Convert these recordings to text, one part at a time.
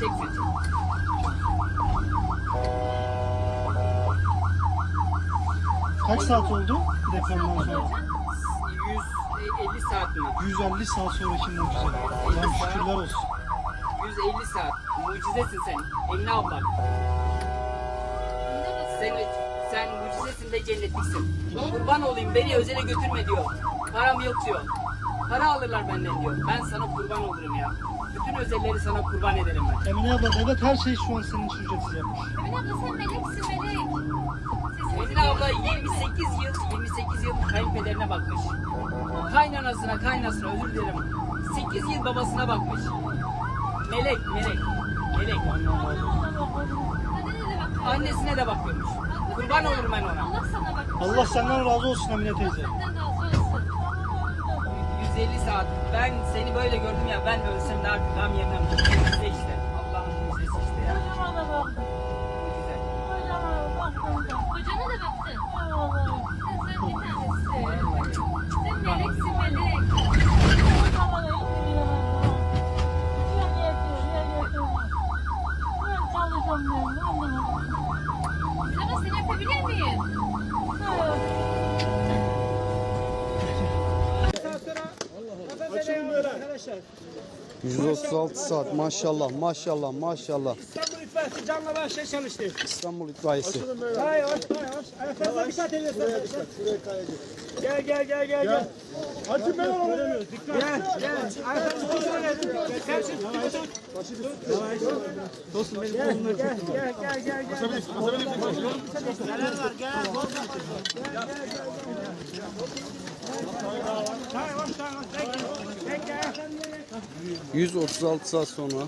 Çek sen çek. Kaç saat oldu depremden sonra? 150 saat mi? 150 saat sonraki mucize. Allah'ım şükürler olsun. 150 saat. Mucizesin sen. Emine abla. Sen, sen mucizesin de cennetliksin. Kurban olayım beni özele götürme diyor. Param yok diyor. Para alırlar benden diyor. Ben sana kurban olurum ya. Bütün özelleri sana kurban ederim ben. Emine abla devlet her şeyi şu an senin için ücretsiz yapmış. Emine abla sen meleksin melek. Emine abla 28 yıl, 28 yıl kayınpederine bakmış. Kaynanasına, kaynasına özür dilerim. 8 yıl babasına bakmış. Melek, melek. Melek. Anne de bak. Annesine de bakıyormuş. Kurban olurum ben ona. Allah sana bak. Allah senden razı olsun Emine teyze. Senden razı olsun. 150 saat. Ben seni böyle gördüm ya ben ölsem daha gam yemem. Mucize işte. Allah'ın mucizesi işte ya. Mucize. Kocana da baktın. Sen, sen bir tanesi. Sen meleksin melek. Sana seni öpebilir miyim? 136 saat maşallah maşallah maşallah. İstanbul İtfaiyesi canla başla çalıştı. İstanbul itfaiyesi. Hay hoş hay hoş. Ayaklarına dikkat ediyorsun. Gel gel gel gel gel. Açın ben onu. Gel gel. Ayaklarını edin. Gel sen şimdi. Dostum benim kolumları gel gel gel gel gel. Neler var gel. Hay hoş hay hoş. Bekle. Bekle ayaklarını yere. 136 saat sonra.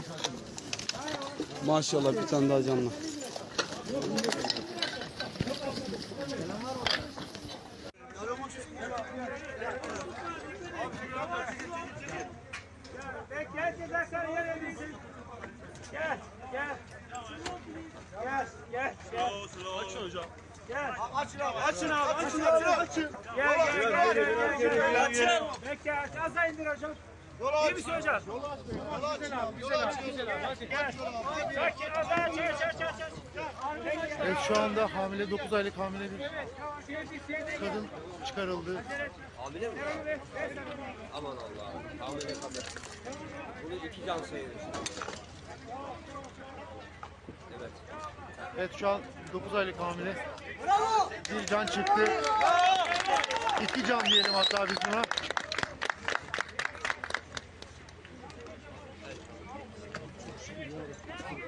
Maşallah bir tane daha canlı. Gel gel gel. Gel gel. Açın hocam. Gel. Açın abi. Açın abi. Açın. Açın. Gel gel gel gel gel. Bekle daha indir hocam. Yolu aç. Yolu aç. Güzel abi. Güzel abi. Güzel abi. Gel. Sakin. Az daha aç. Aç aç aç. aç. Evet şu anda hamile 9 aylık hamile bir kadın çıkarıldı. Aman Allah'ım. Hamile kadın. Bunu iki can sayılır. Evet. Evet şu an 9 aylık hamile. Bir can çıktı. İki can diyelim hatta biz buna. Thank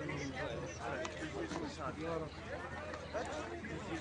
you.